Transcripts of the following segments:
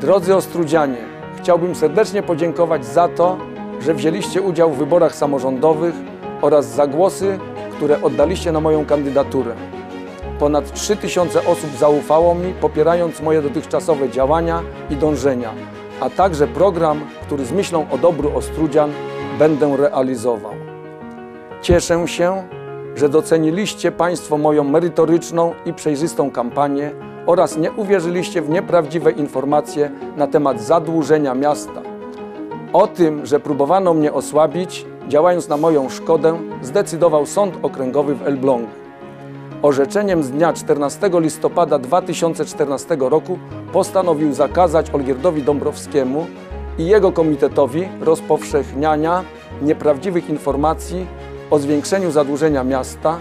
Drodzy Ostrudzianie, chciałbym serdecznie podziękować za to, że wzięliście udział w wyborach samorządowych oraz za głosy, które oddaliście na moją kandydaturę. Ponad 3000 osób zaufało mi, popierając moje dotychczasowe działania i dążenia, a także program, który z myślą o dobru Ostrudzian będę realizował. Cieszę się, że doceniliście Państwo moją merytoryczną i przejrzystą kampanię oraz nie uwierzyliście w nieprawdziwe informacje na temat zadłużenia miasta. O tym, że próbowano mnie osłabić, działając na moją szkodę, zdecydował Sąd Okręgowy w Elblągu. Orzeczeniem z dnia 14 listopada 2014 roku postanowił zakazać Olgierdowi Dąbrowskiemu i jego komitetowi rozpowszechniania nieprawdziwych informacji o zwiększeniu zadłużenia miasta,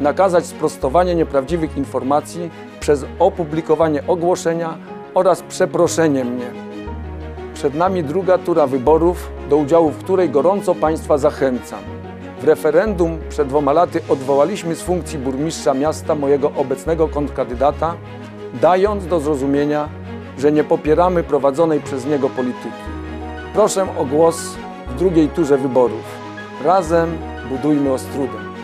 nakazać sprostowanie nieprawdziwych informacji przez opublikowanie ogłoszenia oraz przeproszenie mnie. Przed nami druga tura wyborów, do udziału w której gorąco Państwa zachęcam. W referendum przed dwoma laty odwołaliśmy z funkcji burmistrza miasta mojego obecnego kontrkandydata, dając do zrozumienia, że nie popieramy prowadzonej przez niego polityki. Proszę o głos w drugiej turze wyborów. Razem budujmy Ostrudę.